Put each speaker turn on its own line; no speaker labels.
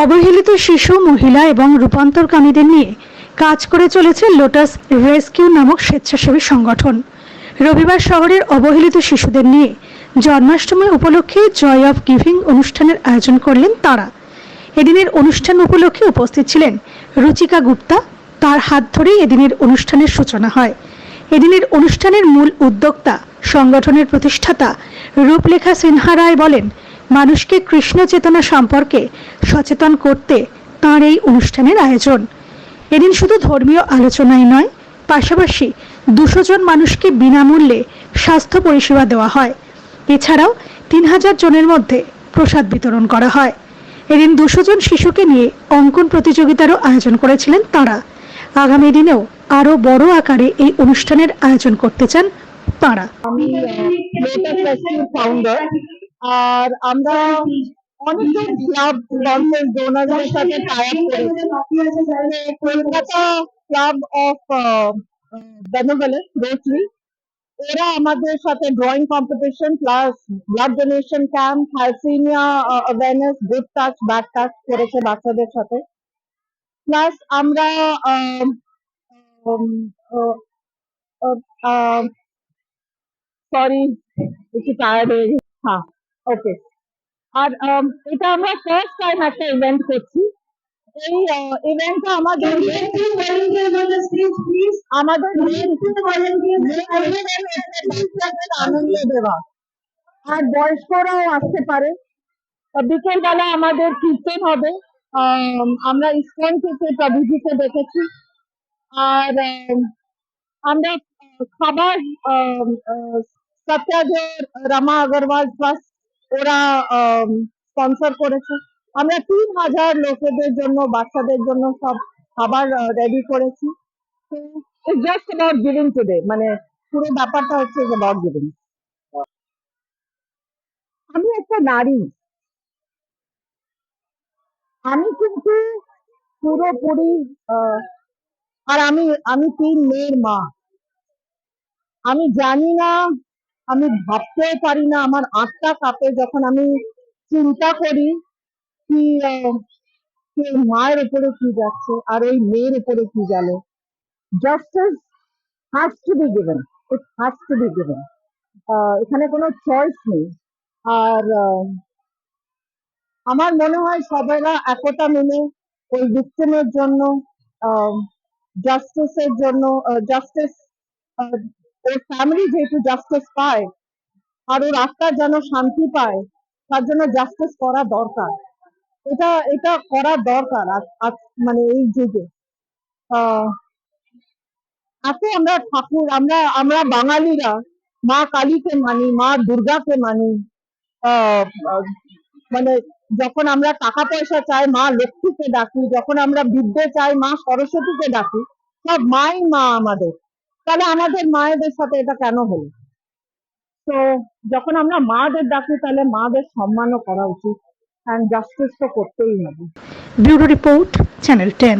অবহেলিত শিশু, মহিলা এবং রূপান্তরকামীদের নিয়ে কাজ করে চলেছে লোটাস রেস্কিউ নামক স্বেচ্ছাসেবী সংগঠন। রবিবার শহরের অবহেলিত শিশুদের নিয়ে জন্মাষ্টমী উপলক্ষে জয় অফ গিভিং অনুষ্ঠানের আয়োজন করলেন তারা। এদিনের অনুষ্ঠান উপলক্ষে উপস্থিত ছিলেন রুচিকা গুপ্তা। তার হাত ধরেই এদিনের অনুষ্ঠানের সূচনা হয়। এদিনের অনুষ্ঠানের মূল উদ্যোক্তা, সংগঠনের প্রতিষ্ঠাতা রূপলেখা সিনহা রায় বলেন মানুষকে কৃষ্ণ চেতনা সম্পর্কে সচেতন করতে তাঁর এই অনুষ্ঠানের আয়োজন। এদিন শুধু ধর্মীয় আলোচনাই নয়, পাশাপাশি দুশো জন মানুষকে বিনামূল্যে স্বাস্থ্য পরিষেবা দেওয়া হয়। এছাড়াও তিন হাজার জনের মধ্যে প্রসাদ বিতরণ করা হয়। এদিন দুশো জন শিশুকে নিয়ে অঙ্কন প্রতিযোগিতারও আয়োজন করেছিলেন তাঁরা। আগামী দিনেও আরও বড় আকারে এই অনুষ্ঠানের আয়োজন করতে চান তাঁরা।
আমি ফাউন্ডার আর আমরা অনেকজন ক্লাব স্পন্সর ডোনারদের সাথে Kolkata club of benevolence Rotary ওরা আমাদের সাথে drawing competition plus blood donation camp thalassemia awareness good touch bad touch করেছে বাচ্চাদের সাথে। প্লাস আমরা সরি একটু টায়ার্ড হয়ে হ্যাঁ। ওকে আর um, এটা আমরা ফার্স্ট টাইম একটা ইভেন্ট করছি। এই ইভেন্টটা আমাদের আমাদের দেওয়া আর বয়স্করাও আসতে পারে। বিকেল বেলা আমাদের কীর্তন হবে। আম, আমরা ইস্কন থেকে প্রভুজিকে দেখেছি। আর আম, আমরা খাবার সত্যাজোর রামা আগরওয়াল ট্রাস্ট ওরা স্পন্সর করেছে। আমরা তিন হাজার লোকেদের জন্য, বাচ্চাদের জন্য সব খাবার রেডি করেছি। জাস্ট অ্যাবাউট গিভিং টুডে মানে পুরো ব্যাপারটা হচ্ছে অ্যাবাউট গিভিং আমি একটা নারী। আমি কিন্তু পুরোপুরি আর আমি আমি তিন মেয়ের মা। আমি জানি না আমি ভাবতেও পারি না, আমার আত্মা কাঁপে যখন আমি চিন্তা করি কি মায়ের উপরে কি যাচ্ছে আর ওই মেয়ের উপরে কি গেল। Justice has to be given it has to be given এখানে কোনো চয়েস নেই। আর আমার মনে হয় সবাইরা একতা মিলে ওই ভিক্টিমের জন্য জাস্টিসের জন্য জাস্টিস ওর ফ্যামিলি যেহেতু জাস্টিস পায় আর ওর আত্মা যেন শান্তি পায় তার জন্য জাস্টিস করা দরকার। এটা এটা করা দরকার মানে এই যুগে। আহ, আমরা ঠাকুর আমরা আমরা বাঙালিরা মা কালীকে মানি মা দুর্গাকে মানি মানে যখন আমরা টাকা পয়সা চাই মা লক্ষ্মীকে ডাকি যখন আমরা বিদ্যে চাই মা সরস্বতীকে ডাকি সব মাই মা আমাদের। তাহলে আমাদের মায়েদের সাথে এটা কেন হলো? তো যখন আমরা মাদের ডাকি, তাহলে মাদের সম্মানও করা উচিত। অ্যান্ড জাস্টিস তো করতেই হবে।
Bureau report, channel ten.